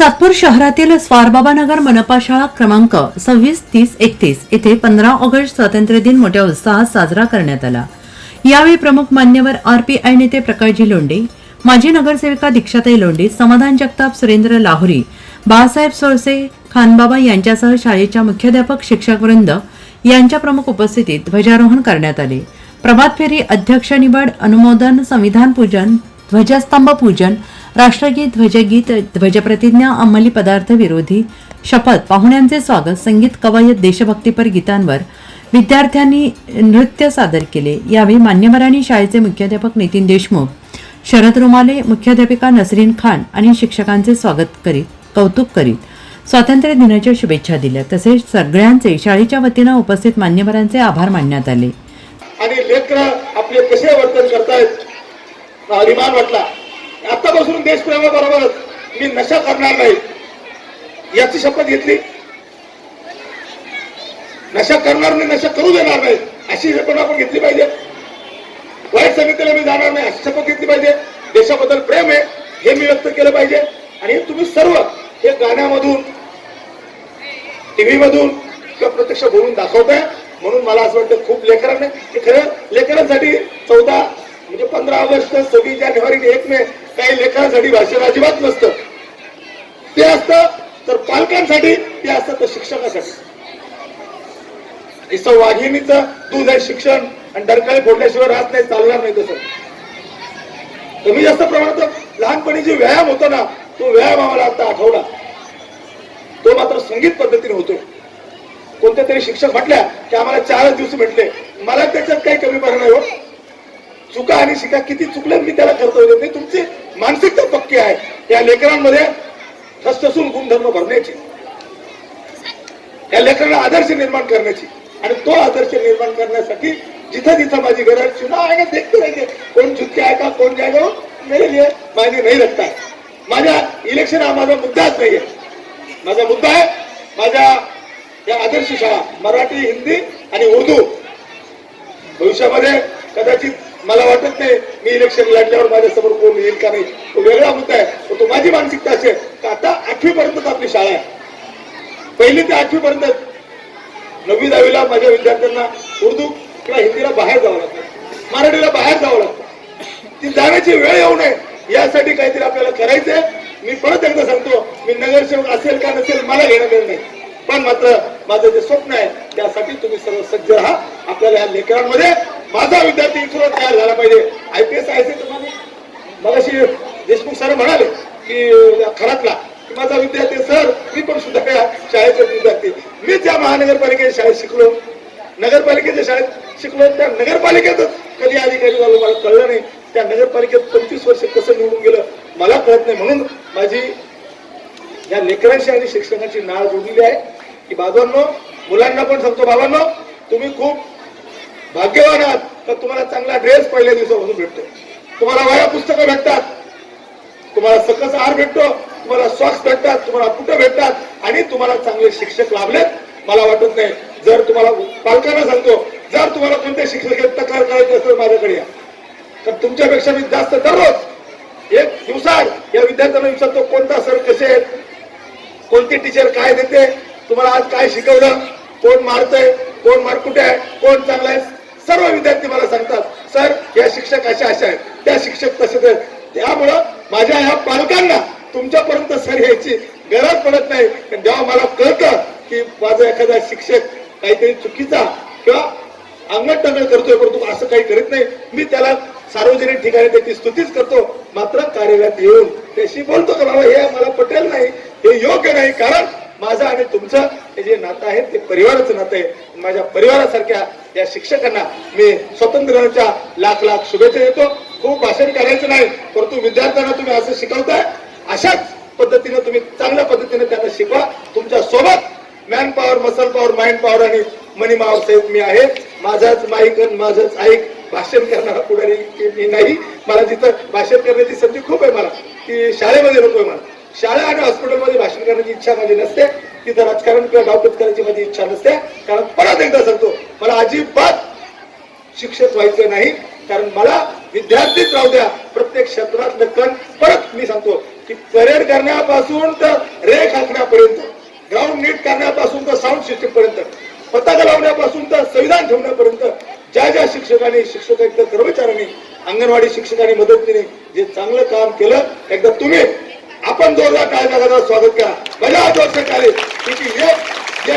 सातपूर शहरातील स्वारबाबानगर मनपा शाळा क्रमांक सव्वीस तीस एकतीस येथे पंधरा ऑगस्ट स्वातंत्र्य दिन मोठ्या उत्साहात साजरा करण्यात आला. यावेळी प्रमुख मान्यवर आरपीआय नेते प्रकाशजी लोंढे माजी नगरसेविका दीक्षाताई लोंढे समाधान जगताप सुरेंद्र लाहोरी बाळासाहेब सोळसे खानबाबा यांच्यासह शाळेच्या मुख्याध्यापक शिक्षकवृंद यांच्या प्रमुख उपस्थितीत ध्वजारोहण करण्यात आले. प्रभात फेरी अध्यक्ष निवड अनुमोदन संविधान पूजन ध्वजस्तंभ पूजन राष्ट्रगीत ध्वजगीत ध्वजप्रतिज्ञा अंमली पदार्थ विरोधी शपथ पाहुण्यांचे स्वागत संगीत कवायत देशभक्तीपर गीतांवर विद्यार्थ्यांनी नृत्य सादर केले. यावेळी मान्यवरांनी शाळेचे मुख्याध्यापक नितीन देशमुख शरद रुमाले मुख्याध्यापिका नसरीन खान आणि शिक्षकांचे स्वागत करीत कौतुक करीत स्वातंत्र्य दिनाच्या शुभेच्छा दिल्या. तसेच सगळ्यांचे शाळेच्या वतीनं उपस्थित मान्यवरांचे आभार मानण्यात आले. आणि लेकर आपले कसे वर्तन करतायत? अभिमान वाटला. आतापासून देशप्रेमाबरोबरच मी नशा करणार नाही. याची शपथ घेतली. नशा करणार नाही नशा करू देणार नाही अशी शपथ आपण घेतली पाहिजे. वाईट समितीला मी जाणार नाही अशी शपथ घेतली पाहिजे. देशाबद्दल प्रेम आहे हे मी व्यक्त केलं पाहिजे. आणि तुम्ही सर्व हे गाण्यामधून टीव्ही मधून किंवा प्रत्यक्ष बोलून दाखवताय. म्हणून मला असं वाटतं खूप लेकरांना हे खरं लेकरांसाठी चौदा म्हणजे पंधरा ऑगस्ट सव्वीस जानेवारी एक मे काही लेकरांसाठी भाषण अजिबात नसतं. ते असतं तर पालकांसाठी ते असतं तर शिक्षकासाठी. इथं वाघिणीचं दूध आहे शिक्षण आणि डरकाळी फोडल्याशिवाय राहत नाही चालणार नाही तसं. कमी जास्त प्रमाणात लहानपणी जे व्यायाम होतो ना तो व्यायाम आम्हाला आता आठवला. तो मात्र संगीत पद्धतीने होतो कोणत्या तरी शिक्षक म्हटल्या की आम्हाला चारच दिवस भेटले मला त्याच्यात काही कमीपणा नाही हो. चुका आणि शिका किती चुकले मी त्याला कर्तव्य देत नाही तुमची मानसिकता पक्की आहे. या लेकरांमध्ये ठसठसून गुणधर्म भरण्याची या लेकरांना आदर्श निर्माण करण्याची आणि तो आदर्श निर्माण करण्यासाठी जिथं जिथं माझी गरज चुनाव आहे ना देखते रहेंगे कोण चुकी आहे का? कोण जाएगा वो मेरे लिए माझी नाही रखता है माझ्या इलेक्शन हा माझा मुद्दाच नाहीये. माझा मुद्दा आहे माझ्या या आदर्श शाळा मराठी हिंदी आणि उर्दू. भविष्यामध्ये कदाचित मला वाटत नाही मी इलेक्शन लढल्यावर माझ्यासमोर कोण येईल का नाही. तो वेगळा मुद्दा आहे. पण तो माझी मानसिकता असेल तर का आता आठवी पर्यंत आपली शाळा आहे. पहिली ते आठवी पर्यंत नववी दहावीला माझ्या विद्यार्थ्यांना उर्दू किंवा हिंदीला बाहेर जावं लागतं. मराठीला बाहेर जावं लागतं. ती जाण्याची वेळ येऊ नये. यासाठी काहीतरी आपल्याला करायचंय. मी परत एकदा सांगतो मी नगरसेवक असेल का नसेल मला घेणं देणं नाही. पण मात्र माझं जे स्वप्न आहे त्यासाठी तुम्ही सर्व सज्ज राहा. आपल्याला या लेकरांमध्ये माझा विद्यार्थी इथून तयार झाला पाहिजे. I P S I C मला मगाशी देशमुख सर म्हणाले की खरातला की माझा विद्यार्थी सर मी पण सुद्धा या शाळेचा विद्यार्थी. मी त्या महानगरपालिकेच्या शाळेत शिकलो. नगरपालिकेच्या शाळेत शिकलो. त्या नगरपालिकेतच कधी अधिकारी झालो मला कळलं नाही. त्या नगरपालिकेत पंचवीस वर्ष कसं निवडून गेलं मला कळत नाही. म्हणून माझी या लेकरांशी आणि शिक्षकांची नाळ जोडलेली आहे. की बाबांनो मुलांना पण सांगतो बाबांनो तुम्ही खूप भाग्यवान आहात तर तुम्हाला चांगला ड्रेस पहिल्या दिवसापासून भेटतो तुम्हाला वया पुस्तकं भेटतात. तुम्हाला सकस आहार भेटतो. तुम्हाला सॉक्स भेटतात. तुम्हाला पुटं भेटतात. आणि तुम्हाला चांगले शिक्षक लाभलेत. मला वाटत नाही. जर तुम्हाला पालकांना सांगतो जर तुम्हाला कोणत्या शिक्षक तक्रार करायची असेल माझ्याकडे या. तर तुमच्यापेक्षा मी जास्त दररोज एक दिवसात या विद्यार्थ्यांना विचारतो कोणता सर कसे आहेत? कोणती टीचर काय देते? तुम्हाला आज काय शिकवलं? कोण मारतय? कोण मारकुटे आहे? कोण चांगला आहे? सर्व विद्यार्थी मला सांगतात सर या शिक्षक अशा अशा आहेत. त्या शिक्षक तसे त्यामुळं माझ्या ह्या पालकांना तुमच्यापर्यंत सर यायची गरज पडत नाही. जेव्हा मला कळतं की माझा एखादा शिक्षक काहीतरी चुकीचा किंवा अंगण टंगण करतोय परंतु असं काही करीत नाही मी त्याला सार्वजनिक ठिकाणी त्याची स्तुतीच करतो. मात्र कार्यालयात येऊन त्याशी बोलतो का बाबा हे मला पटेल नाही. हे योग्य नाही. कारण माझं आणि तुमचं हे जे नातं आहे ते परिवाराचं नातं आहे. माझ्या परिवारासारख्या या शिक्षकांना मी स्वतंत्रच्या लाख लाख शुभेच्छा देतो. खूप भाषण करायचं नाही परंतु विद्यार्थ्यांना तुम्ही असं शिकवताय अशाच पद्धतीने तुम्ही चांगल्या पद्धतीने त्यांना शिकवा. तुमच्यासोबत man power muscle power mind power आणि मनी मावर सहित मी आहे. माझाच माईक आणि माझंच ऐक. भाषण करणारा पुढारी मी नाही. मला जिथं भाषण करण्याची संधी खूप आहे मला की शाळेमध्ये नकोय मला. शाळा आणि करण्याची इच्छा माझी नसते तिथं राजकारण किंवा डावपेच करायची माझी इच्छा नसते कारण परत एकदा सांगतो मला अजिबात शिक्षक व्हायचं नाही कारण मला विद्यार्थीच राहू द्या प्रत्येक क्षेत्रातलं कण परत मी सांगतो की परेड करण्यापासून तर रेख आखण्यापर्यंत ग्राउंड नीट करण्यापासून तर साऊंड सिस्टीम पर्यंत पताका लावण्यापासून तर संविधान ठेवण्यापर्यंत ज्या ज्या शिक्षकांनी शिक्षक कर्मचाऱ्यांनी अंगणवाडी शिक्षकांनी मदतीने जे चांगलं काम केलं एकदा तुम्ही आपण जोरदार टाळ्या जगाचा स्वागत करा। बजा ज़ोर से टाळे क्योंकि ये ये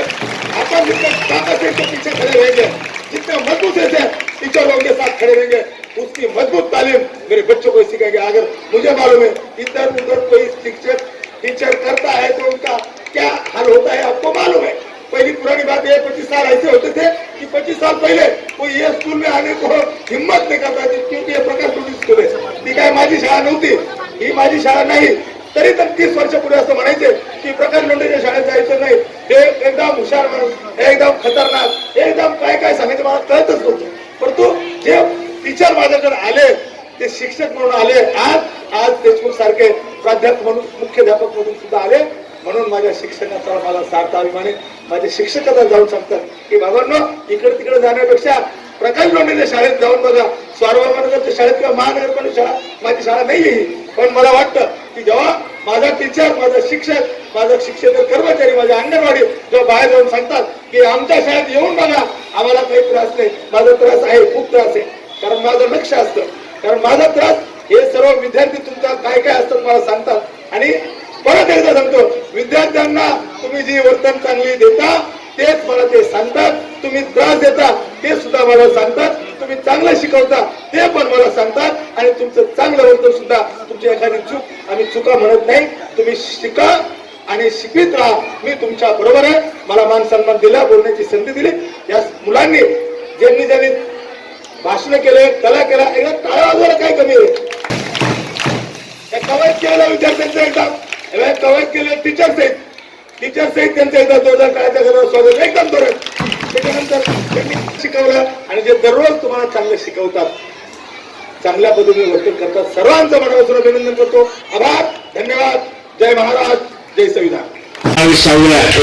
अपन जितना ताकत है तो पीछे खड़े रहेंगे, जितने मज़बूत है टीचर लोगों के साथ खड़े रहेंगे, उसकी मज़बूत तालीम मेरे बच्चों को सिखाएँगे अगर मुझे मालूम है इधर उधर कोई शिक्षक, टीचर करता है तो उनका क्या हाल होता है, आपको मालूम है। पहली पुरानी बात है, पच्चीस साल ऐसे होते थे कि पच्चीस साल पहले कोई ये स्कूल में आने को हिम्मत नहीं करता थी, क्योंकि ये प्रकाश स्कूल आहे ती काय माझी शाळा नव्हती ही माझी शाळा नाही तरी तर तीस वर्षापूर्वी असं म्हणायचे की प्रकाश लोंढेच्या शाळेत जायचं नाही. हे एकदम हुशार माणूस एकदम खतरनाक एकदम काय काय सांगायचं मला कळतच नव्हतं. परंतु जे टीचर माझ्याकडे आले ते शिक्षक म्हणून आले आज आज देशमुख सारखे प्राध्यापक म्हणून मुख्याध्यापक म्हणून सुद्धा आले. म्हणून माझ्या शिक्षकाचा मला सार्थ अभिमान माझे शिक्षक जाऊन सांगतात की बाबांनो इकडे तिकडे जाण्यापेक्षा प्रकाश लोंढेच्या शाळेत जाऊन बघा. स्वारबाबानगरच्या शाळेत किंवा महानगरपालिका शाळा माझी शाळा नाही आहे पण मला वाटतं की जेव्हा माझा टीचर माझा शिक्षक माझा शिक्षक कर्मचारी माझ्या अंगणवाडी जेव्हा बाहेर जाऊन सांगतात की आमच्या शाळेत येऊन बघा आम्हाला काही त्रास नाही. माझा त्रास आहे खूप त्रास आहे. कारण माझं लक्ष असतं. कारण माझा त्रास हे सर्व विद्यार्थी तुमचा काय काय असतं मला सांगतात. आणि परत एकदा सांगतो विद्यार्थ्यांना तुम्ही जी वर्तन चांगली देता तेच मला ते सांगतात. तुम्ही त्रास देता ते सुद्धा मला सांगतात. तुम्ही चांगलं शिकवता ते पण मला सांगतात आणि तुमचं चांगलं वर्तन सुद्धा तुमची एखादी चूक आम्ही चुका म्हणत नाही. तुम्ही शिका आणि शिकवित राहा. मी तुमच्या बरोबर आहे. मला मान सन्मान दिला बोलण्याची संधी दिली. या मुलांनी ज्यांनी ज्यांनी भाषण केले कला केला एकदा टाळा वाजवायला काय कमी आहे. कवायत केलेल्या विद्यार्थ्यांचा एकदा. कवायत केलेल्या टीचर्स आहेत. टीचर्स आहेत त्यांचा एकदा. जोरदार टाळ्याच्या घरावर स्वागत. एकदम जोरात त्याच्यानंतर त्यांनी शिकवलं आणि जे दररोज तुम्हाला चांगलं शिकवतात चांगल्या पद्धतीने वर्तन करतात सर्वांचं मनापासून अभिनंदन करतो. आभार धन्यवाद. जय महाराज जय संविधान.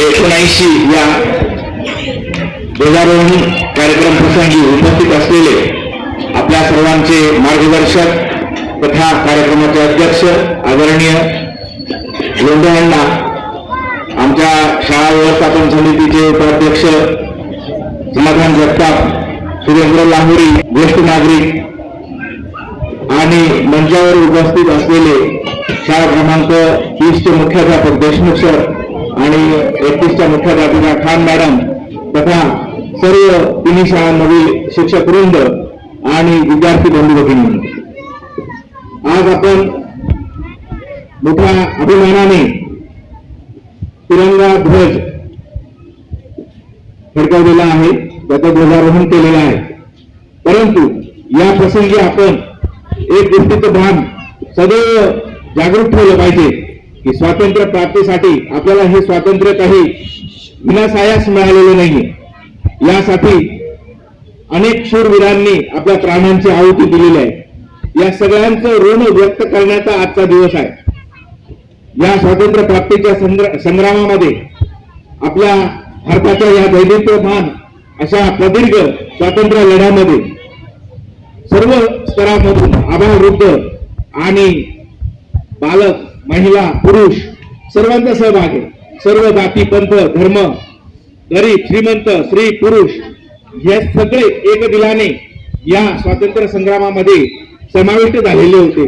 एकोणऐंशी या ध्वजारोहण कार्यक्रम प्रसंगी उपस्थित असलेले आपल्या सर्वांचे मार्गदर्शक तथा कार्यक्रमाचे अध्यक्ष आदरणीय लोंढे आमच्या शाळा व्यवस्थापन समितीचे उपाध्यक्ष समाधान जगताप सुरेंद्र लाहोरी ज्येष्ठ नागरिक आणि मंचावर उपस्थित असलेले शाळा क्रमांक तीसचे मुख्याध्यापक देशमुख सर आणि एकतीसच्या मुख्याध्यापिका खान मॅडम तथा सर्व तिन्ही शाळांमधील शिक्षक वृंद आणि विद्यार्थी बंधू भगिनी. आज आपण मोठ्या अभिमानाने तिरंगा ध्वज फडकावलेला आहे त्याचं ध्वजारोहण केलेलं आहे. परंतु या प्रसंगी आपण एक गोष्टीचं भान सदैव जागरूक ठेवलं पाहिजे की स्वातंत्र्य प्राप्तीसाठी आपल्याला हे स्वातंत्र्य काही विनासायास मिळालेलं नाही यासाठी अनेक शूरवीरांनी आपल्या प्राणांची आहुती दिलेली आहे. या सगळ्यांचं ऋण व्यक्त करण्याचा आजचा दिवस आहे. या स्वातंत्र्य प्राप्तीच्या संग्र- संग्रामामध्ये आपल्या भारताच्या या दैदित्यमान अशा प्रदीर्घ स्वातंत्र्य लढ्यामध्ये सर्व स्तरामधून आभावृद्ध आणि बालक महिला पुरुष सर्वांचा सहभाग आहे. सर्व जाती पंथ धर्म गरीब श्रीमंत स्त्री पुरुष हे सगळे एक दिलाने या स्वातंत्र्य संग्रामामध्ये समाविष्ट झालेले होते.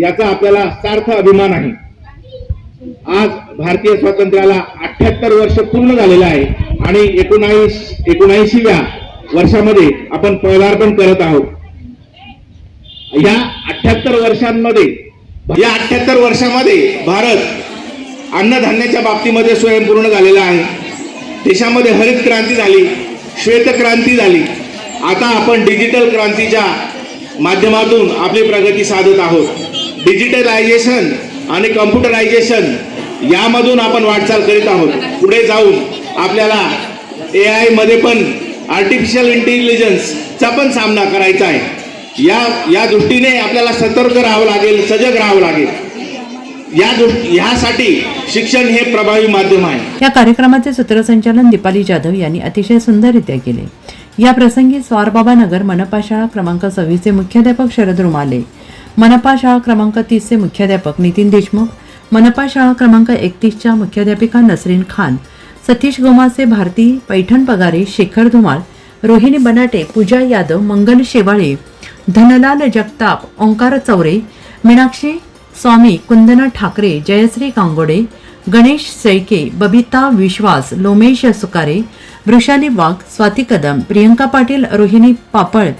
याचा आपल्याला सार्थ अभिमान आहे. आज भारतीय स्वातंत्र्याला अठ्याहत्तर वर्ष पूर्ण झालेलं आहे आणि एकोणावीस एकोणऐंशीव्या वर्षामध्ये आपण पदार्पण करत आहोत. या अठ्याहत्तर वर्षांमध्ये या अठ्याहत्तर वर्षामध्ये भारत अन्नधान्याच्या बाबतीमध्ये स्वयंपूर्ण झालेला आहे. देशामध्ये हरित क्रांती झाली श्वेत क्रांती झाली. आता आपण डिजिटल क्रांतीच्या माध्यमातून आपली प्रगती साधत आहोत. डिजिटलायझेशन आणि कम्प्युटरायझेशन यामधून आपण वाटचाल करीत आहोत. पुढे जाऊन आपल्याला ए आयमध्ये पण आर्टिफिशियल इंटेलिजन्सचा पण सामना करायचा आहे. या या दृष्टीने आपल्याला सतर्क राहावं लागेल सजग राहावं लागेल. या दृष्टी ह्यासाठी शिक्षण हे प्रभावी माध्यम आहे. या कार्यक्रमाचे सूत्रसंचालन दीपाली जाधव यांनी अतिशय सुंदररित्या केले. या प्रसंगी स्वारबाबा नगर मनपा शाळा क्रमांक सव्वीसचे मुख्याध्यापक शरद रुमाले मनपा शाळा क्रमांक तीसचे मुख्याध्यापक नितीन देशमुख मनपा शाळा क्रमांक एकतीसच्या मुख्याध्यापिका नसरीन खान सतीश गोमासे भारती पैठण पगारे शेखर धुमाळ रोहिणी बनाटे पूजा यादव मंगल शेवाळे धनलाल जगताप ओंकार चौरे मीनाक्षी स्वामी कुंदना ठाकरे जयश्री कांगोडे गणेश सैके बबिता विश्वास लोमेश सुकारे वृषाली वाघ स्वाती कदम प्रियंका पाटील रोहिणी पापळ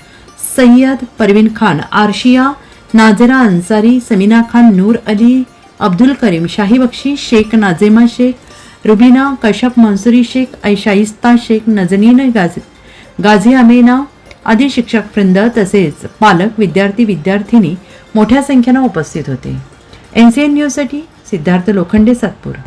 सय्यद परवीन खान आर्शिया नाझरा अन्सारी समीना खान नूर अली अब्दुल करीम शाही बक्षी शेख नाझेमा शेख रुबीना कश्यप मंसुरी शेख ऐशाइस्ता शेख नजनीन गाझी गाझी अमेना आदी शिक्षक वृंद तसेच पालक विद्यार्थी विद्यार्थिनी मोठ्या संख्येनं उपस्थित होते. एन सी एन न्यूजसाठी सिद्धार्थ लोखंडे सातपूर.